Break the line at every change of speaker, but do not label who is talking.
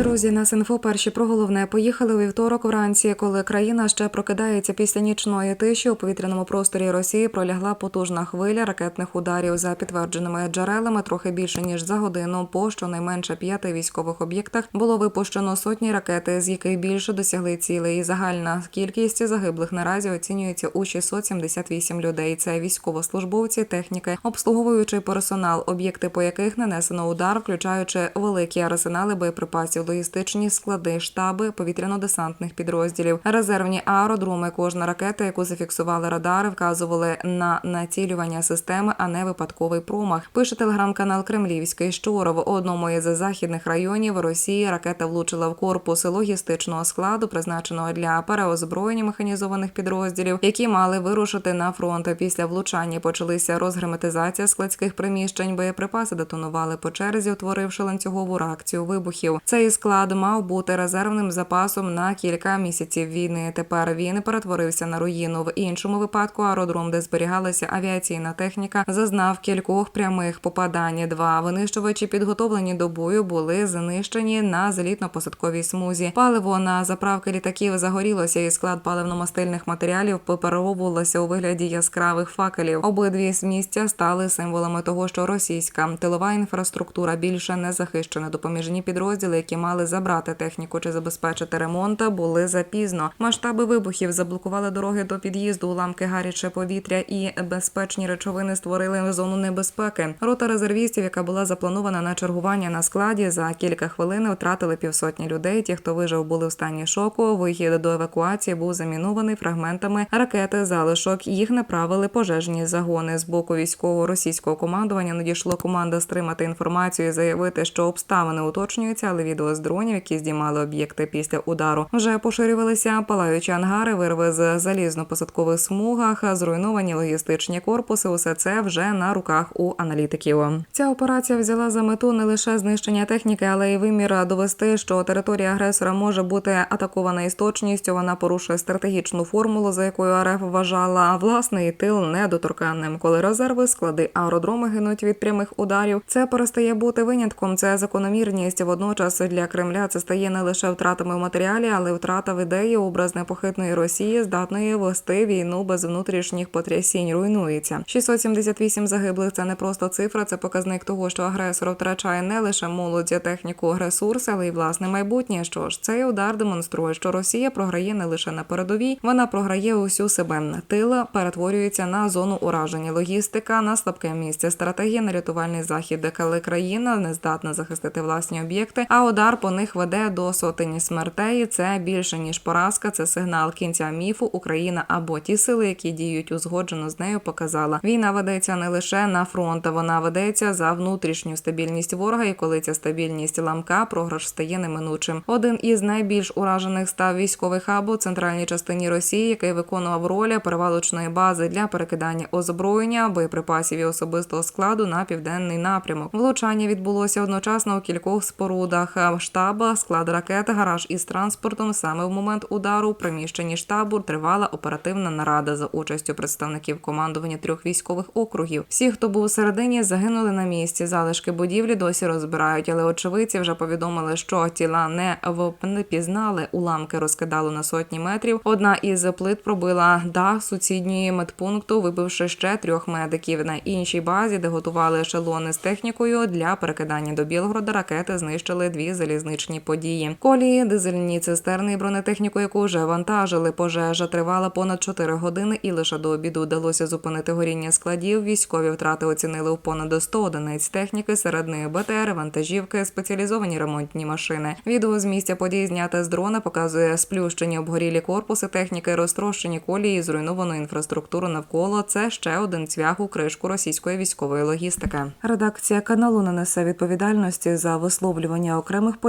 Leandro Друзі, нас інфо перші про головне поїхали вівторок вранці, коли країна ще прокидається після нічної тиші у повітряному просторі Росії пролягла потужна хвиля ракетних ударів за підтвердженими джерелами. Трохи більше ніж за годину. По щонайменше п'яти військових об'єктах було випущено сотні ракети, з яких більше досягли цілей. І загальна кількість загиблих наразі оцінюється у 678 людей. Це військовослужбовці, техніки, обслуговуючий персонал, об'єкти, по яких нанесено удар, включаючи великі арсенали боєприпасів, логістичні склади, штаби повітряно-десантних підрозділів, резервні аеродроми. Кожна ракета, яку зафіксували радари, вказували на націлювання системи, а не випадковий промах. Пише телеграм-канал Кремлівський, що в одному із західних районів Росії ракета влучила в корпус логістичного складу, призначеного для переозброєння механізованих підрозділів, які мали вирушити на фронт. Після влучання почалися розгерметизація складських приміщень. Боєприпаси детонували по черзі, утворивши ланцюгову реакцію вибухів. Цей склад мав бути резервним запасом на кілька місяців війни. Тепер він перетворився на руїну. В іншому випадку аеродром, де зберігалася авіаційна техніка, зазнав кількох прямих попадань. Два винищувачі, підготовлені до бою, були знищені на злітно-посадковій смузі. Паливо на заправки літаків загорілося, і склад паливно-мастильних матеріалів попереровувалося у вигляді яскравих факелів. Обидві місця стали символами того, що російська тилова інфраструктура більше не захищена. Допоміжні підрозділи, які мали забрати техніку чи забезпечити ремонт, були запізно. Масштаби вибухів заблокували дороги до під'їзду, уламки гаряче повітря і безпечні речовини створили зону небезпеки. Рота резервістів, яка була запланована на чергування на складі, за кілька хвилин втратили півсотні людей. Ті, хто вижив, були в стані шоку. Вихід до евакуації був замінований фрагментами ракети. Залишок їх направили пожежні загони з боку військового російського командування. Надійшло команда стримати інформацію і заявити, що обставини уточнюються, але відео з дронів, які здіймали об'єкти після удару, вже поширювалися. Палаючі ангари, вирви з залізно-посадкових смугах, зруйновані логістичні корпуси. Усе це вже на руках у аналітиків. Ця операція взяла за мету не лише знищення техніки, але й вимір довести, що територія агресора може бути атакована із точністю. Вона порушує стратегічну формулу, за якою РФ вважала власний тил недоторканним. Коли резерви, склади, аеродроми гинуть від прямих ударів, це перестає бути винятком. Це закономірність. Водночас для Кремля це стає не лише втратами в матеріалі, але й втрата в ідеї образ непохитної Росії, здатної вести війну без внутрішніх потрясінь. Руйнується 678 загиблих. Це не просто цифра, це показник того, що агресор втрачає не лише молодь, техніку, ресурси, але й власне майбутнє. Що ж, цей удар демонструє, що Росія програє не лише на передовій, вона програє усю себе. Тила перетворюється на зону ураження, логістика на слабке місце, стратегія на рятувальний захід, де коли країна не здатна захистити власні об'єкти, а удар по них веде до сотень смертей. Це більше ніж поразка. Це сигнал кінця міфу. Україна або ті сили, які діють узгоджено з нею, показала. Війна ведеться не лише на фронт, вона ведеться за внутрішню стабільність ворога. І коли ця стабільність ламка, програш стає неминучим. Один із найбільш уражених став військовий хаб у центральній частині Росії, який виконував роль перевалочної бази для перекидання озброєння, боєприпасів і особистого складу на південний напрямок. Влучання відбулося одночасно у кількох спорудах штаба, склад ракет, гараж із транспортом. Саме в момент удару в приміщенні штабу тривала оперативна нарада за участю представників командування трьох військових округів. Всі, хто був всередині, загинули на місці. Залишки будівлі досі розбирають, але очевидці вже повідомили, що тіла не не пізнали. Уламки розкидало на сотні метрів. Одна із плит пробила дах сусідньої медпункту, вибивши ще трьох медиків. На іншій базі, де готували ешелони з технікою для перекидання до Білгорода, ракети знищили дві залізничні події. Колії, дизельні цистерни і бронетехніку, яку вже вантажили. Пожежа тривала понад 4 години, і лише до обіду вдалося зупинити горіння складів. Військові втрати оцінили в понад 100 одиниць техніки, серед них БТР, вантажівки, спеціалізовані ремонтні машини. Відео з місця подій зняте з дрона показує сплющені обгорілі корпуси техніки, розтрощені колії, зруйновану інфраструктуру навколо. Це ще один цвях у кришку російської військової логістики. Редакція каналу не несе відповідальності за висловлювання окремих